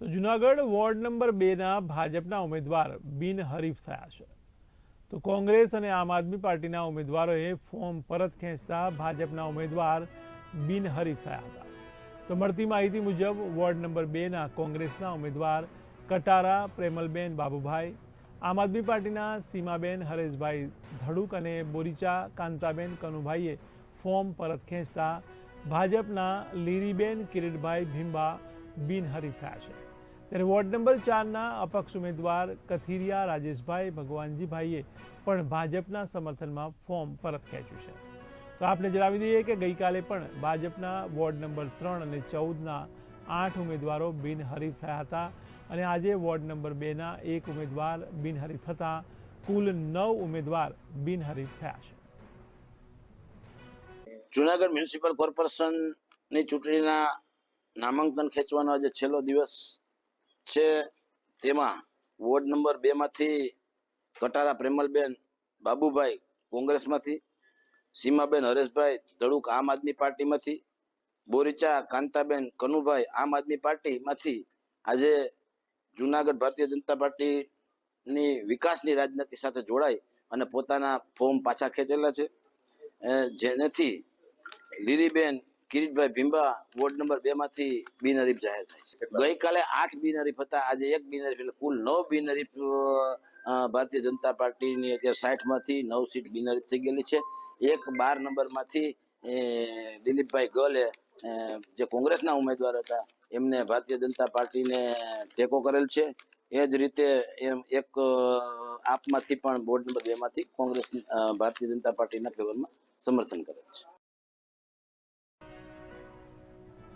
તો Junagadh ward number બેના ભાજપના ઉમેદવાર બિનહરીફ થયા છે. તો કોંગ્રેસ અને આમ આદમી પાર્ટીના ઉમેદવારોએ ફોર્મ પરત ખેંચતા ભાજપના ઉમેદવાર બિનહરીફ થયા હતા. તો મળતી માહિતી મુજબ વોર્ડ નંબર બેના કોંગ્રેસના ઉમેદવાર કટારા, પ્રેમલબેન બાબુભાઈ, આમ આદમી પાર્ટીના સીમાબેન હરેશભાઈ ધડુક અને બોરીચા, કાંતાબેન કનુભાઈએ ફોર્મ પરત ખેંચતા ભાજપના લીરીબેન કિરીટભાઈ ભીંબા બિનહરીફ થયા છે. ત્યારે વોર્ડ નંબર ચારના અપક્ષ ઉમેદવાર કથિરિયા રાજેશભાઈ ભગવાનજીભાઈએ પણ ભાજપના સમર્થનમાં ફોર્મ પરત ખેંચ્યું છે. તો આપને જણાવી દઈએ કે ગઈકાલે પણ ભાજપના વોર્ડ નંબર ત્રણ અને ચૌદના આઠ ઉમેદવારો બિનહરીફ થયા હતા અને આજે વોર્ડ નંબર બેના એક ઉમેદવાર બિનહરીફ થતાં કુલ નવ ઉમેદવાર બિનહરીફ થયા છે. જુનાગઢ મ્યુનિસિપલ કોર્પોરેશનની ચૂંટણીના નામાંકન ખેંચવાનો આજે છેલ્લો દિવસ છે. તેમાં વોર્ડ નંબર બે માંથી કટારા પ્રેમલબેન, બાબુભાઈ કોંગ્રેસમાંથી, સીમાબેન હરેશભાઈ ધડુક આમ આદમી પાર્ટીમાંથી, બોરીચા કાંતાબેન કનુભાઈ આમ આદમી પાર્ટીમાંથી આજે જુનાગઢ ભારતીય જનતા પાર્ટીની વિકાસની રાજનીતિ સાથે જોડાઈ અને પોતાના ફોર્મ પાછા ખેંચેલા છે. જેનેથી લીલીબેન કિરીટભાઈ ભીંબા વોર્ડ નંબર બે માંથી બિનહરીફ જાહેર થાય છે. ગઈકાલે આઠ બિનહરીફ હતા આજે એક બિનહરીફ એટલે કુલ નવ બિનહરીફ ભારતીય જનતા પાર્ટીની અત્યારે સાઠમાંથી નવ સીટ બિનહરીફ થઈ ગયેલી છે. એક બાર નંબરમાંથી એ, દિલીપભાઈ ગલે જે કોંગ્રેસના ઉમેદવાર હતા એમને ભારતીય જનતા પાર્ટીને ટેકો કરેલ છે. એ જ રીતે એમ એક આપમાંથી પણ બોર્ડ નંબર બે માંથી કોંગ્રેસ ભારતીય જનતા પાર્ટીના ફેવરમાં સમર્થન કરે